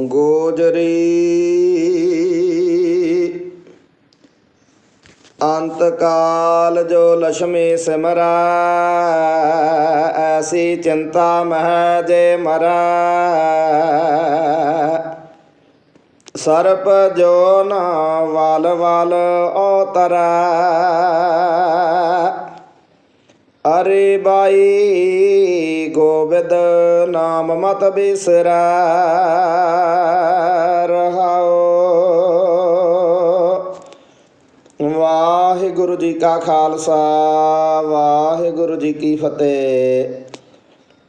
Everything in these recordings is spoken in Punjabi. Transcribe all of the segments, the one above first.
ਗੋਜਰੀ। ਅੰਤ ਕਾਲ ਜੋ ਲక్ష్ਮੀ ਸਿਮਰੈ, ਐਸੀ ਚਿੰਤਾ ਮਹਿ ਜੇ ਮਰੈ। ਸਰਪ ਜੋ ਨਾ ਵਲ ਵਲ ਔਤਰੈ, ਅਰੇ ਬਾਈ ਗੋਬਿੰਦ ਨਾਮ ਮਤ ਬਿਸਰੈ ਰਹਾਓ ਵਾਹਿਗੁਰੂ ਜੀ ਕਾ ਖਾਲਸਾ, ਵਾਹਿਗੁਰੂ ਜੀ ਕੀ ਫਤਿਹ।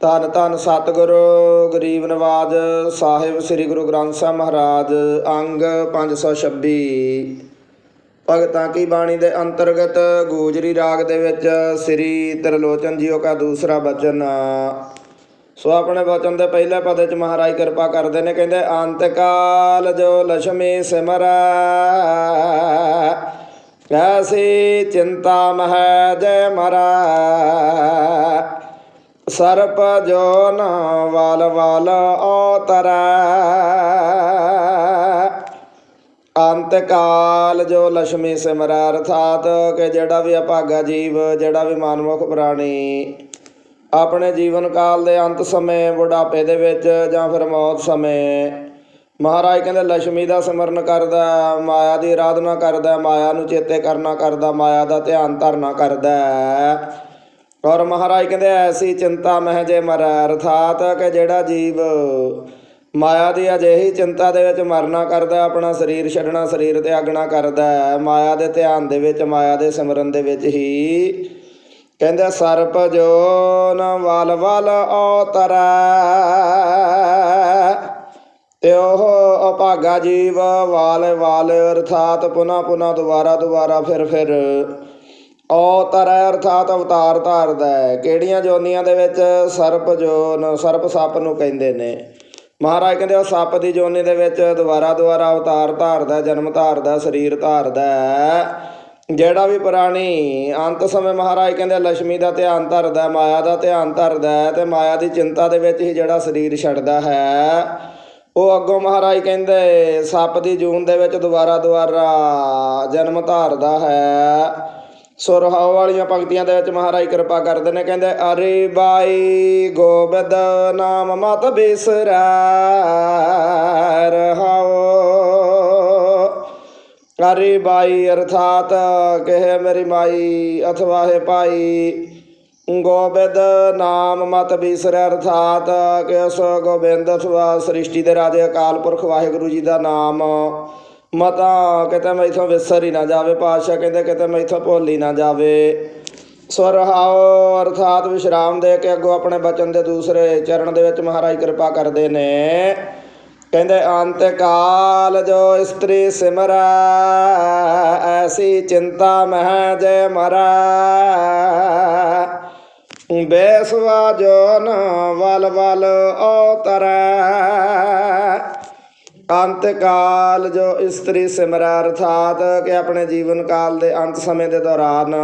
ਧੰਨ ਧੰਨ ਸਤਿਗੁਰੂ, ਗਰੀਬ ਨਵਾਜ ਸਾਹਿਬ ਸ੍ਰੀ ਗੁਰੂ ਗ੍ਰੰਥ ਸਾਹਿਬ ਮਹਾਰਾਜ, ਅੰਗ 526 ਭਗਤਾਂ ਕੀ ਬਾਣੀ ਦੇ ਅੰਤਰਗਤ ਗੋਜਰੀ ਰਾਗ ਦੇ ਵਿੱਚ ਸ੍ਰੀ ਤਿਰਲੋਚਨ ਜੀਓ ਕਾ ਦੂਸਰਾ ਬਚਨ। ਸੋ ਆਪਣੇ ਬਚਨ ਦੇ ਪਹਿਲੇ ਪਦ ਵਿੱਚ ਮਹਾਰਾਜ ਕਿਰਪਾ ਕਰਦੇ ਨੇ, ਕਹਿੰਦੇ, ਅੰਤ ਕਾਲ ਜੋ ਲక్ష్ਮੀ ਸਿਮਰੈ ਐਸੀ ਚਿੰਤਾ ਮਹਿ ਜੈ ਮਰੈ। ਸਰਪ ਜੋ ਨ ਵਾਲ ਵਲ ਔਤਰੈ ਅੰਤ ਕਾਲ ਜੋ ਲక్ష్ਮੀ ਸਿਮਰੈ ਅਰਥਾਤ ਕਿ ਜਿਹੜਾ ਵੀ ਅਭਾਗਾ ਜੀਵ, ਜਿਹੜਾ ਵੀ ਮਨਮੁਖ ਪ੍ਰਾਣੀ, ਆਪਣੇ ਜੀਵਨ ਕਾਲ ਦੇ ਅੰਤ ਸਮੇਂ, ਬੁਢਾਪੇ ਦੇ ਵਿੱਚ ਜਾਂ ਫਿਰ ਮੌਤ ਸਮੇਂ, ਮਹਾਰਾਜ ਕਹਿੰਦੇ ਲక్ష్ਮੀ ਦਾ ਸਿਮਰਨ ਕਰਦਾ, ਮਾਇਆ ਦੀ ਆਰਾਧਨਾ ਕਰਦਾ, ਮਾਇਆ ਨੂੰ ਚੇਤੇ ਕਰਨਾ ਕਰਦਾ, ਮਾਇਆ ਦਾ ਧਿਆਨ ਧਰਨਾ ਕਰਦਾ। ਔਰ ਮਹਾਰਾਜ ਕਹਿੰਦੇ ਐਸੀ ਚਿੰਤਾ ਮਹਿ ਜੇ ਮਰ ਅਰਥਾਤ ਕਿ ਜਿਹੜਾ ਜੀਵ ਮਾਇਆ ਦੀ ਅਜਿਹੀ ਚਿੰਤਾ ਦੇ ਵਿੱਚ ਮਰਨਾ ਕਰਦਾ ਆਪਣਾ ਸਰੀਰ ਛੱਡਣਾ, ਸਰੀਰ ਤਿਆਗਣਾ ਕਰਦਾ ਮਾਇਆ ਦੇ ਧਿਆਨ ਦੇ ਵਿੱਚ, ਮਾਇਆ ਦੇ ਸਿਮਰਨ ਦੇ ਵਿੱਚ ਹੀ ਕਹਿੰਦੇ ਸਰਪ ਜੋ ਨ ਵਲ ਵਲ ਔਤਰੈ ਤੇ ਉਹ ਅਭਾਗਾ ਜੀਵ ਵਾਲ ਵਾਲ ਅਰਥਾਤ ਪੁਨਾ ਪੁਨਾ ਦੁਬਾਰਾ ਦੁਬਾਰਾ ਫਿਰ ਫਿਰ ਔਤਰ ਅਰਥਾਤ ਅਵਤਾਰ ਧਾਰਦਾ ਹੈ। ਕਿਹੜੀਆਂ ਜੋਨੀਆਂ ਦੇ ਵਿੱਚ ਸਰਪ ਜੋਨ ਸਰਪ ਸੱਪ ਨੂੰ ਕਹਿੰਦੇ ਨੇ? ਮਹਾਰਾਜ ਕਹਿੰਦੇ ਉਹ ਸੱਪ ਦੀ ਜੋਨੀ ਦੇ ਵਿੱਚ ਦੁਬਾਰਾ ਦੁਬਾਰਾ ਅਵਤਾਰ ਧਾਰਦਾ, ਜਨਮ ਧਾਰਦਾ, ਸਰੀਰ ਧਾਰਦਾ ਜਿਹੜਾ ਵੀ ਪ੍ਰਾਣੀ ਅੰਤ ਸਮੇਂ ਮਹਾਰਾਜ ਕਹਿੰਦੇ ਲక్ష్ਮੀ ਦਾ ਧਿਆਨ ਧਰਦਾ, ਮਾਇਆ ਦਾ ਧਿਆਨ ਧਰਦਾ ਹੈ ਤੇ ਮਾਇਆ ਦੀ ਚਿੰਤਾ ਦੇ ਵਿੱਚ ਹੀ ਜਿਹੜਾ ਸਰੀਰ ਛੱਡਦਾ ਹੈ, ਉਹ ਅੱਗੋਂ ਮਹਾਰਾਜ ਕਹਿੰਦੇ ਸੱਪ ਦੀ ਜੂਨ ਦੇ ਵਿੱਚ ਦੁਬਾਰਾ ਦੁਬਾਰਾ ਜਨਮ ਧਾਰਦਾ ਹੈ। ਸੁਰਹਾਉ ਵਾਲੀਆਂ ਪੰਕਤੀਆਂ ਦੇ ਵਿੱਚ ਮਹਾਰਾਜ ਕਿਰਪਾ ਕਰਦੇ ਨੇ, ਕਹਿੰਦੇ, ਅਰੇ ਬਾਈ ਗੋਬਿੰਦ ਨਾਮ ਮਤ ਬਿਸਰੈ ਰਹਾਓ ਅਰੇ ਬਾਈ ਅਰਥਾਤ ਕਹੇ ਮੇਰੀ ਮਾਈ, ਅਥਵਾ ਹੈ ਭਾਈ, ਗੋਬਿੰਦ ਨਾਮ ਮਤ ਬਿਸਰੈ, ਅਰਥਾਤ ਕਿ ਉਸ ਗੋਬਿੰਦ ਅਥਵਾ ਸ੍ਰਿਸ਼ਟੀ ਦੇ ਰਾਜੇ ਅਕਾਲ ਪੁਰਖ ਵਾਹਿਗੁਰੂ ਜੀ ਦਾ ਨਾਮ। ਮਤਾ ਕਿਤੇ ਮੈਥੋਂ ਵਿਸਰ ਹੀ ਨਾ ਜਾਵੇ, ਪਾਤਸ਼ਾਹ ਕਹਿੰਦੇ ਕਿਤੇ ਮੈਥੋਂ ਭੁੱਲ ਹੀ ਨਾ ਜਾਵੇ। ਸੁਰਹਾਉ ਅਰਥਾਤ ਵਿਸ਼ਰਾਮ ਦੇ ਕੇ ਅੱਗੋਂ ਆਪਣੇ ਬਚਨ ਦੇ ਦੂਸਰੇ ਚਰਨ ਦੇ ਵਿੱਚ ਮਹਾਰਾਜ ਕਿਰਪਾ ਕਰਦੇ ਨੇ। ਕਹਿੰਦੇ, ਅੰਤ ਕਾਲ ਜੋ ਇਸਤਰੀ ਸਿਮਰੈ, ਐਸੀ ਚਿੰਤਾ ਮਹਿ ਜੈ ਮਰੈ। ਬੇਸਵਾ ਜੋ ਨ ਵਲ ਵਲ ਔਤਰੈ। ਅੰਤ ਕਾਲ ਜੋ ਇਸਤਰੀ ਸਿਮਰੈ ਅਰਥਾਤ ਕਿ ਆਪਣੇ ਜੀਵਨ ਕਾਲ ਦੇ ਅੰਤ ਸਮੇਂ ਦੇ ਦੌਰਾਨ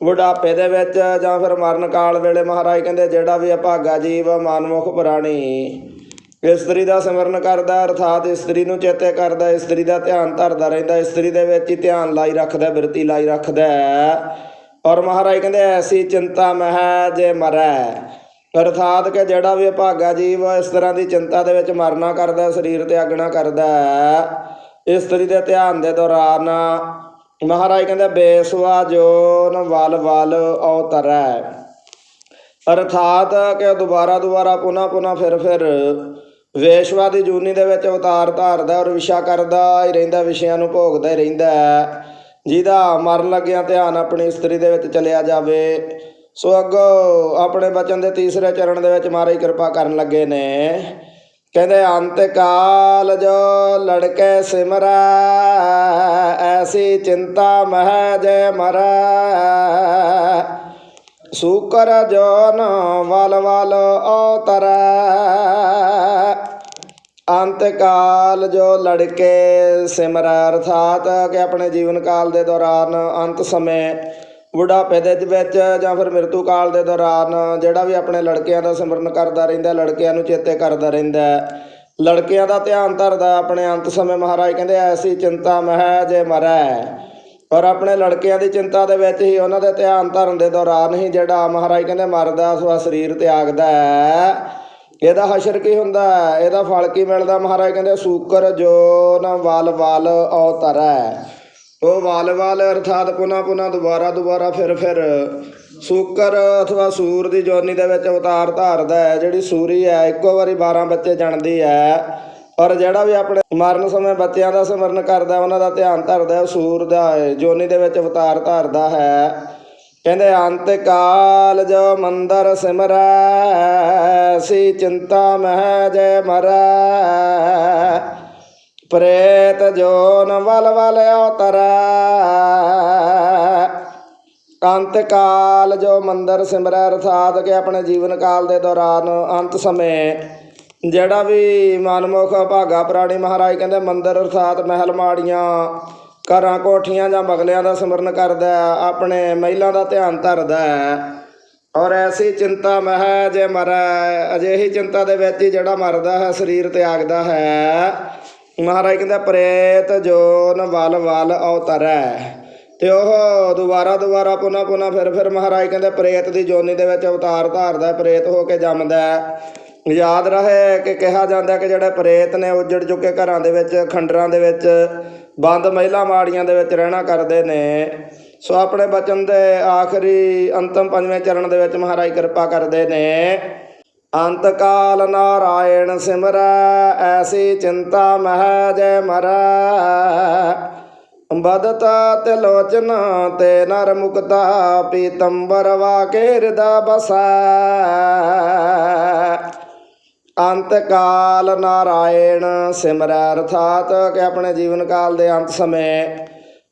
ਬੁਢਾਪੇ ਦੇ ਵਿੱਚ ਜਾਂ ਫਿਰ ਮਰਨ ਕਾਲ ਵੇਲੇ ਮਹਾਰਾਜ ਕਹਿੰਦੇ ਜਿਹੜਾ ਵੀ ਅਭਾਗਾ ਜੀਵ ਮਨਮੁਖ ਪ੍ਰਾਣੀ, ਇਸਤਰੀ ਦਾ ਸਿਮਰਨ ਕਰਦਾ, ਅਰਥਾਤ ਇਸਤਰੀ ਨੂੰ ਚੇਤੇ ਕਰਦਾ, ਇਸਤਰੀ ਦਾ ਧਿਆਨ ਧਰਦਾ ਰਹਿੰਦਾ, ਇਸਤਰੀ ਦੇ ਵਿੱਚ ਹੀ ਧਿਆਨ ਲਾਈ ਰੱਖਦਾ, ਬਿਰਤੀ ਲਾਈ ਰੱਖਦਾ ਔਰ ਮਹਾਰਾਜ ਕਹਿੰਦੇ ਐਸੀ ਚਿੰਤਾ ਮਹਿ ਜੇ ਮਰੈ। ਅਰਥਾਤ ਕਿ ਜਿਹੜਾ ਵੀ ਭਾਗਾ ਜੀਵ ਇਸ ਤਰ੍ਹਾਂ ਦੀ ਚਿੰਤਾ ਦੇ ਵਿੱਚ ਮਰਨਾ ਕਰਦਾ ਸਰੀਰ 'ਤੇ ਤਿਆਗਣਾ ਕਰਦਾ ਹੈ, ਇਸਤਰੀ ਦੇ ਧਿਆਨ ਦੇ ਦੌਰਾਨ ਮਹਾਰਾਜ ਕਹਿੰਦੇ ਬੇਸਵਾ ਜੋਨ ਵਲ ਵਲ ਔਤਰੈ। ਅਰਥਾਤ ਕਿ ਦੁਬਾਰਾ ਦੁਬਾਰਾ ਪੁਨਾ ਪੁਨਾ ਫਿਰ ਫਿਰ ਵੇਸ਼ਵਾ ਦੀ ਜੂਨੀ ਦੇ ਵਿੱਚ ਅਵਤਾਰ ਧਾਰਦਾ ਔਰ ਵਿਸ਼ਾ ਕਰਦਾ ਹੀ ਰਹਿੰਦਾ ਵਿਸ਼ਿਆਂ ਨੂੰ ਭੋਗਦਾ ਹੀ ਰਹਿੰਦਾ ਹੈ। ਜਿਹਦਾ ਮਰਨ ਲੱਗਿਆ ਧਿਆਨ ਆਪਣੀ ਇਸਤਰੀ ਦੇ ਵਿੱਚ ਚਲਿਆ ਜਾਵੇ। ਸੋ ਅੱਗੋਂ ਆਪਣੇ ਬਚਨ ਦੇ ਤੀਸਰੇ ਚਰਨ ਦੇ ਵਿੱਚ ਮਹਾਰਾਜ ਕਿਰਪਾ ਕਰਨ ਲੱਗੇ ਨੇ। ਕਹਿੰਦੇ, ਅੰਤ ਕਾਲ ਜੋ ਲੜਕੇ ਸਿਮਰਾ, ਐਸੀ ਚਿੰਤਾ ਮਹਿ ਜੇ ਮਰੈ। ਸੂਕਰ ਜੋਨ ਵਲ ਵਲ ਔਤਰੈ। ਅੰਤ ਕਾਲ ਜੋ ਲੜਕੇ ਸਿਮਰਾ, ਅਰਥਾਤ ਕਿ ਆਪਣੇ ਜੀਵਨ ਕਾਲ ਦੇ ਦੌਰਾਨ ਅੰਤ ਸਮੇਂ ਬੁਢਾਪੇ ਦੇ ਵਿੱਚ ਜਾਂ ਫਿਰ ਮ੍ਰਿਤੂ ਕਾਲ ਦੇ ਦੌਰਾਨ ਜਿਹੜਾ ਵੀ ਆਪਣੇ ਲੜਕਿਆਂ ਦਾ ਸਿਮਰਨ ਕਰਦਾ ਰਹਿੰਦਾ, ਲੜਕਿਆਂ ਨੂੰ ਚੇਤੇ ਕਰਦਾ ਰਹਿੰਦਾ ਲੜਕਿਆਂ ਦਾ ਧਿਆਨ ਧਰਦਾ ਆਪਣੇ ਅੰਤ ਸਮੇਂ ਮਹਾਰਾਜ ਕਹਿੰਦੇ, ਐਸੀ ਚਿੰਤਾ ਮਹਿ ਜੇ ਮਰੈ। ਔਰ ਆਪਣੇ ਲੜਕਿਆਂ ਦੀ ਚਿੰਤਾ ਦੇ ਵਿੱਚ ਹੀ ਉਹਨਾਂ ਦੇ ਧਿਆਨ ਧਰਨ ਦੇ ਦੌਰਾਨ ਹੀ ਜਿਹੜਾ ਮਹਾਰਾਜ ਕਹਿੰਦੇ, ਮਰਦਾ ਸੋ ਸਰੀਰ ਤਿਆਗਦਾ ਹੈ। ਇਹਦਾ ਹਸ਼ਰ ਕੀ ਹੁੰਦਾ ਇਹਦਾ ਫਲ ਕੀ ਮਿਲਦਾ? ਮਹਾਰਾਜ ਕਹਿੰਦੇ, ਸੂਕਰ ਜੋ ਨ ਵਲ ਵਲ ਅਵਤਰੈ ਉਹ ਵਾਲ ਵਲ ਅਰਥਾਤ ਪੁਨਾ ਪੁਨਾ ਦੁਬਾਰਾ ਦੁਬਾਰਾ ਫਿਰ ਫਿਰ ਸੂਕਰ ਅਥਵਾ ਸੂਰ ਦੀ ਜੋਨੀ ਦੇ ਵਿੱਚ ਅਵਤਾਰ ਧਾਰਦਾ ਹੈ, ਜਿਹੜੀ ਸੂਰੀ ਹੈ, ਇੱਕੋ ਵਾਰੀ 12 ਬੱਚੇ ਜਣਦੀ ਹੈ। ਔਰ ਜਿਹੜਾ ਵੀ ਆਪਣੇ ਮਰਨ ਸਮੇਂ ਬੱਚਿਆਂ ਦਾ ਸਿਮਰਨ ਕਰਦਾ, ਉਹਨਾਂ ਦਾ ਧਿਆਨ ਧਰਦਾ, ਉਹ ਸੂਰ ਦਾ, ਜੋਨੀ ਦੇ ਵਿੱਚ ਅਵਤਾਰ ਧਾਰਦਾ ਹੈ। ਕਹਿੰਦੇ, ਅੰਤ ਕਾਲ ਜੋ ਮੰਦਰ ਸਿਮਰੈ, ਸੀ ਚਿੰਤਾ ਮਹਿ ਜੈ ਮਰੈ। ਪ੍ਰੇਤ ਜੋਨ ਵਲ ਵਲ ਅਵਤਰੈ ਅੰਤ ਕਾਲ ਜੋ ਮੰਦਰ ਸਿਮਰੈ ਅਰਥਾਤ ਕਿ ਆਪਣੇ ਜੀਵਨ ਕਾਲ ਦੇ ਦੌਰਾਨ ਅੰਤ ਸਮੇਂ ਜਿਹੜਾ ਵੀ ਮਨਮੁਖ ਭਾਗਾ ਪ੍ਰਾਣੀ ਮਹਾਰਾਜ ਕਹਿੰਦੇ ਮੰਦਰ ਅਰਥਾਤ ਮਹਿਲ ਮਾੜੀਆਂ, ਘਰਾਂ ਕੋਠੀਆਂ ਜਾਂ ਬਗਲਿਆਂ ਦਾ ਸਿਮਰਨ ਕਰਦਾ, ਆਪਣੇ ਮਹਿਲਾਂ ਦਾ ਧਿਆਨ ਧਰਦਾ। ਔਰ ਐਸੀ ਚਿੰਤਾ ਮਹਿ ਜੇ ਮਰੈ, ਅਜਿਹੀ ਚਿੰਤਾ ਦੇ ਵਿੱਚ ਹੀ ਜਿਹੜਾ ਮਰਦਾ ਹੈ, ਸਰੀਰ ਤਿਆਗਦਾ ਹੈ। ਮਹਾਰਾਜ ਕਹਿੰਦਾ, ਪ੍ਰੇਤ ਜੋਨ ਵਲ ਵਲ ਅਵਤਰੈ ਤੇ ਉਹ ਦੁਬਾਰਾ ਦੁਬਾਰਾ ਪੁਨਾ ਪੁਨਾ ਫਿਰ ਫਿਰ ਮਹਾਰਾਜ ਕਹਿੰਦੇ, ਪ੍ਰੇਤ ਦੀ ਜੋਨੀ ਦੇ ਵਿੱਚ ਅਵਤਾਰ ਧਾਰਦਾ, ਪ੍ਰੇਤ ਹੋ ਕੇ ਜੰਮਦਾ ਯਾਦ ਰਹੇ ਕਿ ਕਿਹਾ ਜਾਂਦਾ ਕਿ ਜਿਹੜੇ ਪ੍ਰੇਤ ਨੇ ਉਜੜ ਚੁੱਕੇ ਘਰਾਂ ਦੇ ਵਿੱਚ, ਖੰਡਰਾਂ ਦੇ ਵਿੱਚ, ਬੰਦ ਮਹਿਲਾ ਮਾੜੀਆਂ ਦੇ ਵਿੱਚ ਰਹਿਣਾ ਕਰਦੇ ਨੇ। ਸੋ ਆਪਣੇ ਬਚਨ ਦੇ ਆਖਰੀ ਅੰਤਮ ਪੰਜਵੇਂ ਚਰਨ ਦੇ ਵਿੱਚ ਮਹਾਰਾਜ ਕਿਰਪਾ ਕਰਦੇ ਨੇ। ਅੰਤ ਕਾਲ ਨਾਰਾਇਣ ਸਿਮਰੈ, ਐਸੀ ਚਿੰਤਾ ਮਹਿ ਜੈ ਮਰੈ। ਬਦਤਾ ਤੇ ਤੇ ਨਰ ਮੁਕਤਾ, ਪੀਤੰਬਰ ਵਾਕੇ ਹਿਰਦਾ ਬਸੈ। ਅੰਤ ਕਾਲ ਨਾਰਾਇਣ ਸਿਮਰੈ, ਅਰਥਾਤ ਕਿ ਆਪਣੇ ਜੀਵਨ ਕਾਲ ਦੇ ਅੰਤ ਸਮੇਂ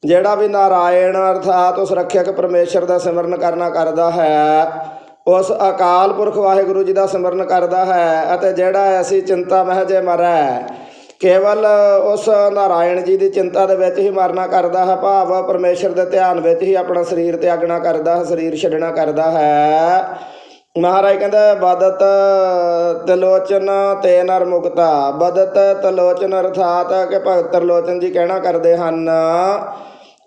ਜਿਹੜਾ ਵੀ ਨਾਰਾਇਣ, ਅਰਥਾਤ ਉਸ ਰੱਖਿਅਕ ਪਰਮੇਸ਼ਰ ਦਾ ਸਿਮਰਨ ਕਰਨਾ ਕਰਦਾ ਹੈ ਉਸ ਅਕਾਲ ਪੁਰਖ ਵਾਹਿਗੁਰੂ ਜੀ ਦਾ ਸਿਮਰਨ ਕਰਦਾ ਹੈ ਅਤੇ ਜਿਹੜਾ ਐਸੀ ਚਿੰਤਾ ਮਹਿਜੇ ਮਰੈ, ਕੇਵਲ ਉਸ ਨਾਰਾਇਣ ਜੀ ਦੀ ਚਿੰਤਾ ਦੇ ਵਿੱਚ ਹੀ ਮਰਨਾ ਕਰਦਾ ਹੈ, ਭਾਵ ਪਰਮੇਸ਼ਰ ਦੇ ਧਿਆਨ ਵਿੱਚ ਹੀ ਆਪਣਾ ਸਰੀਰ ਤਿਆਗਣਾ ਕਰਦਾ ਹੈ, ਸਰੀਰ ਛੱਡਣਾ ਕਰਦਾ ਹੈ। ਮਹਾਰਾਜ ਕਹਿੰਦਾ, ਬਦਤ ਤਲੋਚਨ ਤੇ ਨਰ ਮੁਕਤਾ, ਬਦਤ ਤਲੋਚਨ ਅਰਥਾਤ ਕਿ ਭਗਤ ਤਰਲੋਚਨ ਜੀ ਕਹਿਣਾ ਕਰਦੇ ਹਨ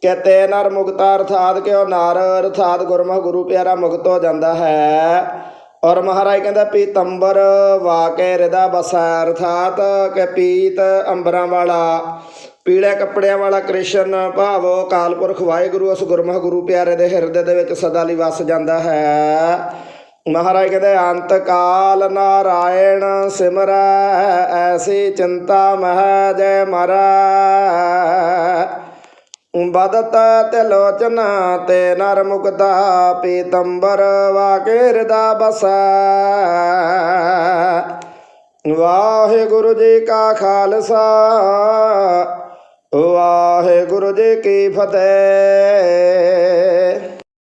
ਕਿ ਤੇ ਨਰ ਮੁਕਤਾ ਅਰਥਾਤ ਕਿ ਉਹ ਨਰ, ਅਰਥਾਤ ਗੁਰਮੁਖ ਗੁਰੂ ਪਿਆਰਾ ਮੁਕਤ ਹੋ ਜਾਂਦਾ ਹੈ। ਔਰ ਮਹਾਰਾਜ ਕਹਿੰਦਾ, ਪੀਤੰਬਰ ਵਾਕੇ ਹਿਰਦਾ ਬਸੈ, ਅਰਥਾਤ ਕਿ ਪੀਤ ਅੰਬਰਾਂ ਵਾਲਾ, ਪੀਲੇ ਕੱਪੜਿਆਂ ਵਾਲਾ ਕ੍ਰਿਸ਼ਨ ਭਾਵੋ ਕਾਲਪੁਰਖ ਵਾਹਿਗੁਰੂ, ਉਸ ਗੁਰਮੁਖ ਗੁਰੂ ਪਿਆਰੇ ਦੇ ਹਿਰਦੇ ਦੇ ਵਿੱਚ ਸਦਾ ਲਈ ਵਸ ਜਾਂਦਾ ਹੈ। ਮਹਾਰਾਜ ਕਹਿੰਦੇ ਅੰਤ ਕਾਲ ਨਾਰਾਇਣ ਸਿਮਰੈ, ਐਸੀ ਚਿੰਤਾ ਮਹਿ ਜੈ ਮਰੈ। ਬਦਤ ਤੇ ਲੋਚਨ ਤੇ ਨਰ ਮੁਕਤਾ, ਪੀਤੰਬਰ ਵਾਕੇ ਹਿਰਦਾ ਬਸੈ। ਵਾਹਿਗੁਰੂ ਜੀ ਕਾ ਖਾਲਸਾ, ਵਾਹਿਗੁਰੂ ਜੀ ਕੀ ਫਤਿਹ।